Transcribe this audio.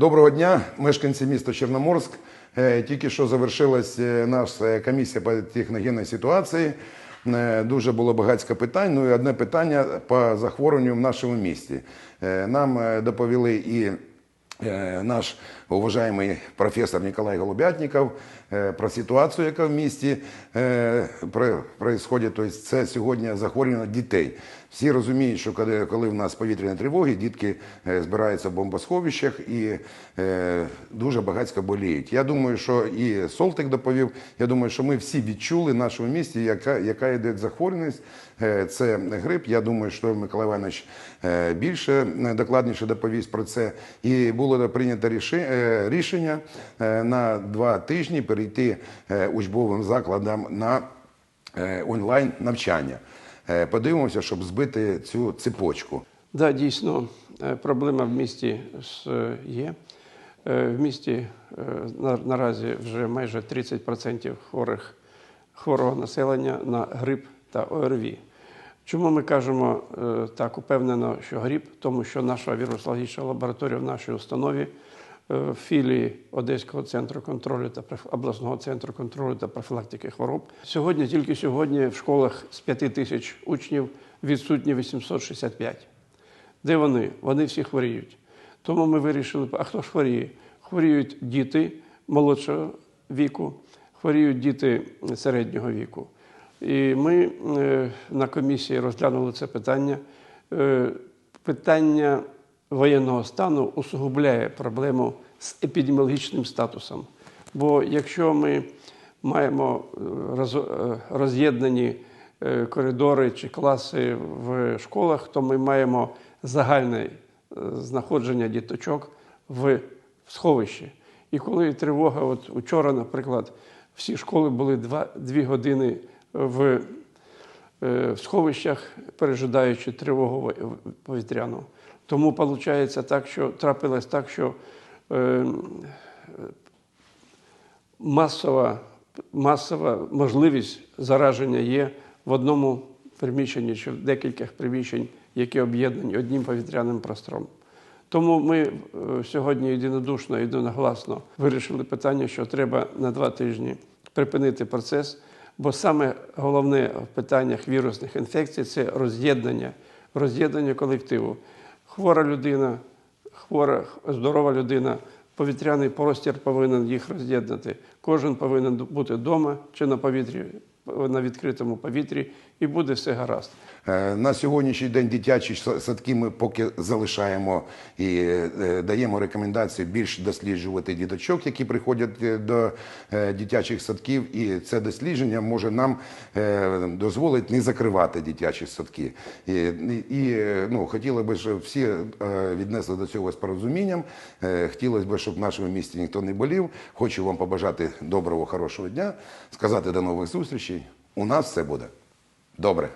Доброго дня, мешканці міста Чорноморськ. Е, Тільки що завершилась е, наша комісія по техногенній ситуації. Е, Дуже було багатько питань. Ну і одне питання по захворюванню в нашому місті. Нам доповіли і наш уважаемый професор Николай Голубятников е, про ситуацію, яка в місті е, про- происходить. Тобто це сьогодні захворювання дітей. Всі розуміють, що коли, коли в нас повітряні тривоги, дітки е, збираються в бомбосховищах і е, дуже багатько боліють. Я думаю, що і Солтик доповів. Я думаю, що ми всі відчули в нашому місті, яка, яка йде захворюваність. Е, Це грип. Я думаю, що Миколай Іванович е, більше е, докладніше доповість про це. І було прийнято е, рішення е, на два тижні перейти е, учбовим закладам на онлайн навчання. Подивимося, щоб збити цю цепочку. Да, дійсно, проблема в місті є. В місті на- наразі вже майже 30% хворих, хворого населення на грип та ОРВІ. Чому ми кажемо е, так упевнено, що грип? Тому що наша вірусологічна лабораторія в нашій установі е, в філії Одеського центру контролю та обласного центру контролю та профілактики хвороб. Сьогодні, тільки сьогодні, в школах з 5 тисяч учнів відсутні 865. Де вони? Вони всі хворіють. Тому ми вирішили, а хто ж хворіє? Хворіють діти молодшого віку, хворіють діти середнього віку. І ми е, на комісії розглянули це питання. Е, Питання воєнного стану усугубляє проблему з епідеміологічним статусом. Бо якщо ми маємо е, роз- роз'єднані коридори чи класи в школах, то ми маємо загальне знаходження діточок в сховищі. І коли тривога, от учора, наприклад, всі школи були два, дві години в, е, в сховищах, пережидаючи тривогу повітряну. Тому виходить так, що трапилось так, що е, масова, масова можливість зараження є в одному приміщенні чи в декількох приміщень, які об'єднані одним повітряним простором. Тому ми е, сьогодні єдинодушно, єдиногласно вирішили питання, що треба на два тижні припинити процес, бо саме головне в питаннях вірусних інфекцій це роз'єднання, роз'єднання колективу. Хвора людина, хвора, здорова людина, повітряний простір повинен їх роз'єднати. Кожен повинен бути вдома чи на повітрі, на відкритому повітрі, і буде все гаразд. Е, На сьогоднішній день дитячі садки ми поки залишаємо і е, даємо рекомендацію більш досліджувати діточок, які приходять е, до дитячих садків. І це дослідження може нам дозволить не закривати дитячі садки. І, і ну, хотілося б, щоб всі віднесли до цього з порозумінням. Хотілося б, щоб в нашому місті ніхто не болів. Хочу вам побажати доброго, хорошого дня, сказати до нових зустрічей. У нас все буде добре.